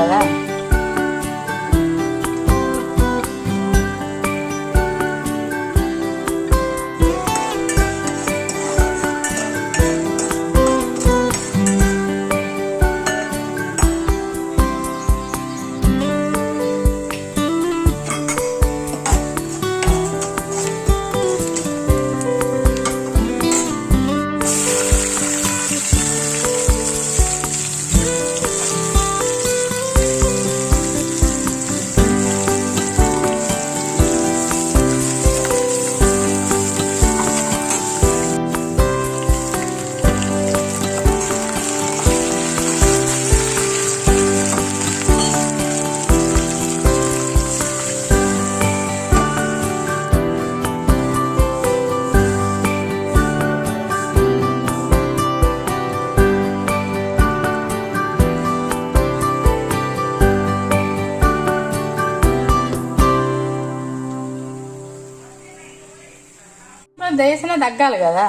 కదా దేశన తగ్గాలి కదా.